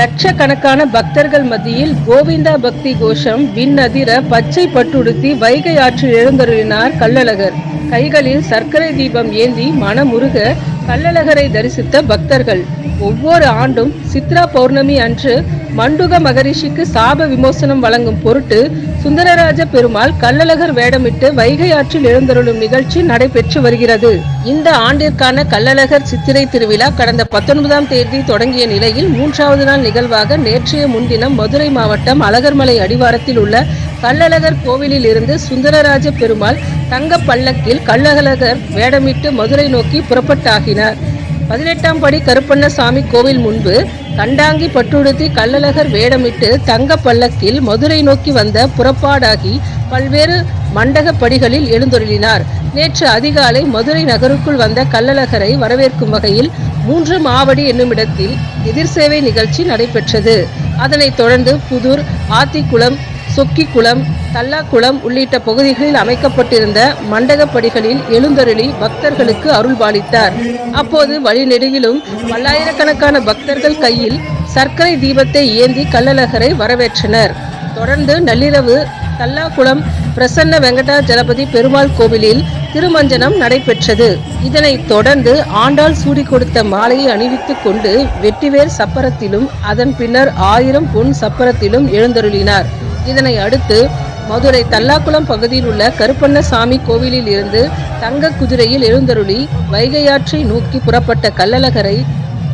லட்சக்கணக்கான பக்தர்கள் மத்தியில் கோவிந்தா பக்தி கோஷம் விண்ணதிர பச்சை பட்டுடுத்தி வைகை ஆற்றில் எழுந்தருளினார் கள்ளழகர். கைகளில் சர்க்கரை தீபம் ஏந்தி மனமுருக கள்ளழகரை தரிசித்த பக்தர்கள். ஒவ்வொரு ஆண்டும் சித்ரா பௌர்ணமி அன்று மண்டுக மகரிஷிக்கு சாப விமோசனம் வழங்கும் பொருட்டு சுந்தரராஜ பெருமாள் கள்ளழகர் வேடமிட்டு வைகை ஆற்றில் எழுந்தருளும் நிகழ்ச்சி நடைபெற்று வருகிறது. இந்த ஆண்டிற்கான கள்ளழகர் சித்திரை திருவிழா கடந்த பத்தொன்பதாம் தேதி தொடங்கிய நிலையில் மூன்றாவது நாள் நிகழ்வாக நேற்றைய முன்தினம் மதுரை மாவட்டம் அழகர்மலை அடிவாரத்தில் உள்ள கள்ளழகர் கோவிலில் இருந்து சுந்தரராஜ பெருமாள் தங்க பல்லக்கில் கள்ளழகர் வேடமிட்டு மதுரை நோக்கி புறப்பட்டாகினார். பதினெட்டாம் படி கருப்பண்ணசாமி கோவில் முன்பு கண்டாங்கி பட்டுடுத்தி கள்ளழகர் வேடமிட்டு தங்க பல்லக்கில் மதுரை நோக்கி வந்த புறப்பாடாகி பல்வேறு மண்டக படிகளில் எழுந்தொருளினார். நேற்று அதிகாலை மதுரை நகருக்குள் வந்த கள்ளழகரை வரவேற்கும் வகையில் மூன்று மாவடி என்னுமிடத்தில் எதிர்சேவை நிகழ்ச்சி நடைபெற்றது. அதனைத் தொடர்ந்து புதூர் ஆத்திக்குளம் சொக்கிக்குளம் தல்லாக்குளம் உள்ளிட்ட பகுதிகளில் அமைக்கப்பட்டிருந்த மண்டகப்படிகளில் எழுந்தருளி பக்தர்களுக்கு அருள்பாலித்தார் அப்போது வழிநெடுகிலும் பல்லாயிரக்கணக்கான பக்தர்கள் கையில் சர்க்கரை தீபத்தை ஏந்தி கள்ளழகரை வரவேற்றனர். தொடர்ந்து நள்ளிரவு தல்லாக்குளம் பிரசன்ன வெங்கடாஜலபதி பெருமாள் கோவிலில் திருமஞ்சனம் நடைபெற்றது. இதனைத் தொடர்ந்து ஆண்டாள் சூடி கொடுத்த மாலையை அணிவித்துக் கொண்டு வெட்டிவேர் சப்பரத்திலும் அதன் பின்னர் ஆயிரம் பொன் சப்பரத்திலும் எழுந்தருளினார். இதனை அடுத்து மதுரை தல்லாக்குளம் பகுதியில் உள்ள கருப்பண்ணசாமி கோவிலில் இருந்து தங்க குதிரையில் எழுந்தருளி வைகையாற்றை நோக்கி புறப்பட்ட கள்ளழகரை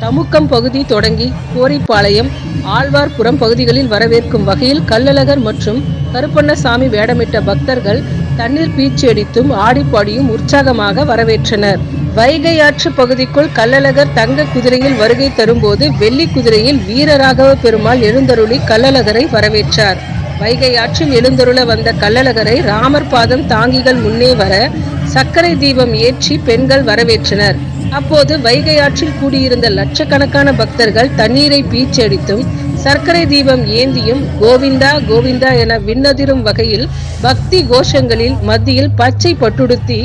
தமுக்கம் பகுதி தொடங்கி கோரிப்பாளையம் ஆழ்வார்புரம் பகுதிகளில் வரவேற்கும் வகையில் கள்ளழகர் மற்றும் கருப்பண்ணசாமி வேடமிட்ட பக்தர்கள் தண்ணீர் பீச்சடித்தும் ஆடிப்பாடியும் உற்சாகமாக வரவேற்றனர். வைகை பகுதிக்குள் கள்ளழகர் தங்க குதிரையில் வருகை தரும்போது வெள்ளி குதிரையில் வீரராகவ பெருமாள் எழுந்தருளி கள்ளழகரை வரவேற்றார். வைகை ஆற்றில் எழுந்தருள வந்த கள்ளழகரை ராமர் பாதம் தாங்கிகள் முன்னே வர சர்க்கரை தீபம் ஏற்றி பெண்கள் வரவேற்றனர். அப்போது வைகை ஆற்றில் கூடியிருந்த லட்சக்கணக்கான பக்தர்கள் தண்ணீரை பீச்சடித்தும் சர்க்கரை தீபம் ஏந்தியும் கோவிந்தா கோவிந்தா என விண்ணதிரும் வகையில் பக்தி கோஷங்களில் மத்தியில் பச்சை பட்டுடுத்தி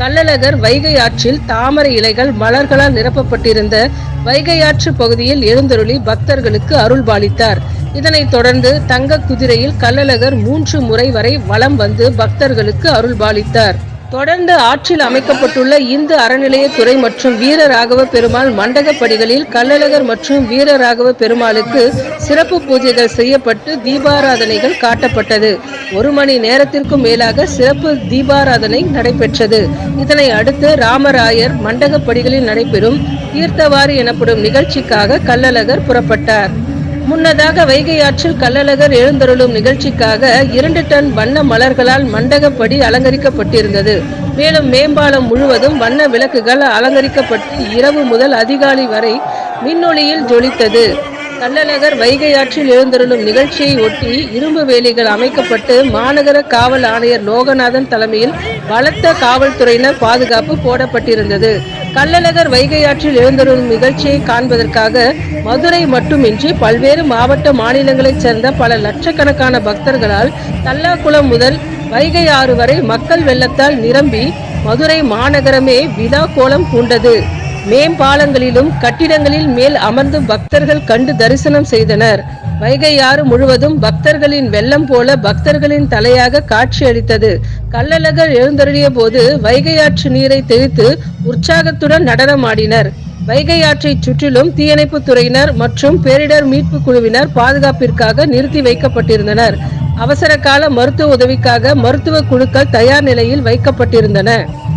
கள்ளழகர் வைகை ஆற்றில் தாமரை இலைகள் மலர்களால் நிரப்பப்பட்டிருந்த வைகை ஆற்று பகுதியில் எழுந்தருளி பக்தர்களுக்கு அருள்பாலித்தார். இதனைத் தொடர்ந்து தங்க குதிரையில் கள்ளழகர் மூன்று முறை வரை வலம் வந்து பக்தர்களுக்கு அருள்பாலித்தார். தொடர்ந்து ஆற்றில் அமைக்கப்பட்டுள்ள இந்து அறநிலையத்துறை மற்றும் வீரராகவ பெருமாள் மண்டகப்படிகளில் கள்ளழகர் மற்றும் வீரராகவ பெருமாளுக்கு சிறப்பு பூஜைகள் செய்யப்பட்டு தீபாராதனைகள் காட்டப்பட்டது. ஒரு மணி நேரத்திற்கும் மேலாக சிறப்பு தீபாராதனை நடைபெற்றது. இதனை அடுத்து ராமராயர் மண்டகப்படிகளில் நடைபெறும் தீர்த்தவாரி எனப்படும் நிகழ்ச்சிக்காக கள்ளழகர் புறப்பட்டார். முன்னதாக வைகை ஆற்றில் கள்ளழகர் எழுந்தருளும் நிகழ்ச்சிக்காக இரண்டு டன் வண்ண மலர்களால் மண்டகப்படி அலங்கரிக்கப்பட்டிருந்தது. மேலும் மேம்பாலம் முழுவதும் வண்ண விளக்குகள் அலங்கரிக்கப்பட்டு இரவு முதல் அதிகாலை வரை மின்னொளியில் ஜொலித்தது. கள்ளநகர் வைகை ஆற்றில் எழுந்தருளும் நிகழ்ச்சியை ஒட்டி இரும்பு வேலிகள் அமைக்கப்பட்டு மாநகர காவல் ஆணையர் லோகநாதன் தலைமையில் பலத்த காவல்துறையினர் பாதுகாப்பு போடப்பட்டிருந்தது. கள்ளநகர் வைகை ஆற்றில் எழுந்தருளும் நிகழ்ச்சியை காண்பதற்காக மதுரை மட்டுமின்றி பல்வேறு மாவட்ட மாநிலங்களைச் சேர்ந்த பல லட்சக்கணக்கான பக்தர்களால் தல்லாக்குளம் முதல் வைகை ஆறு வரை மக்கள் வெள்ளத்தால் நிரம்பி மதுரை மாநகரமே விழா கோலம் பூண்டது. மேம்பாலங்களிலும் கட்டிடங்களில் மேல் அமர்ந்து பக்தர்கள் கண்டு தரிசனம் செய்தனர். வைகை ஆறு முழுவதும் பக்தர்களின் வெள்ளம் போல பக்தர்களின் தலையாக காட்சியளித்தது கள்ளழகர் எழுந்தருளிய போது வைகை ஆற்று நீரை தெளித்து உற்சாகத்துடன் நடனமாடினர் வைகை ஆற்றை சுற்றிலும் தீயணைப்பு துறையினர் மற்றும் பேரிடர் மீட்பு குழுவினர் பாதுகாப்பிற்காக நிறுத்தி வைக்கப்பட்டிருந்தனர். அவசர கால மருத்துவ உதவிக்காக மருத்துவ குழுக்கள் தயார் நிலையில் வைக்கப்பட்டிருந்தன.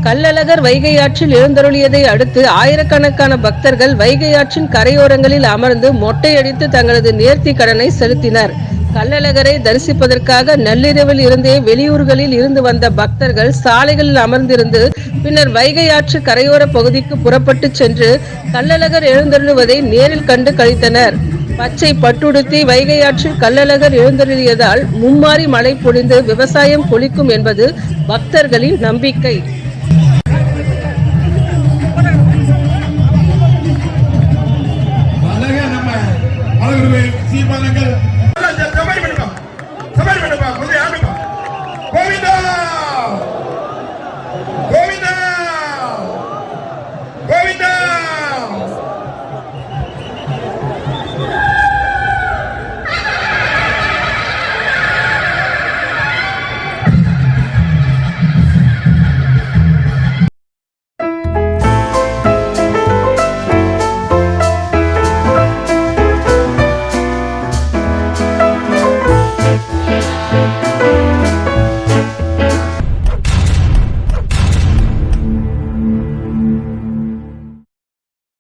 கள்ளழகர் வைகை ஆற்றில் எழுந்தருளியதை அடுத்து ஆயிரக்கணக்கான பக்தர்கள் வைகை ஆற்றின் கரையோரங்களில் அமர்ந்து மொட்டையடித்து தங்களது நேர்த்தி கடனை செலுத்தினர். கள்ளழகரை தரிசிப்பதற்காக நள்ளிரவில் இருந்தே வெளியூர்களில் இருந்து வந்த பக்தர்கள் சாலைகளில் அமர்ந்திருந்து பின்னர் வைகை ஆற்று கரையோர பகுதிக்கு புறப்பட்டு சென்று கள்ளழகர் எழுந்தருளுவதை நேரில் கண்டு கழித்தனர். பச்சை பட்டுடுத்தி வைகை ஆற்றில் கள்ளழகர் எழுந்தருளியதால் மும்மாரி மழை பொழிந்து விவசாயம் கொளிக்கும் என்பது பக்தர்களின் நம்பிக்கை. സീമാനഗർ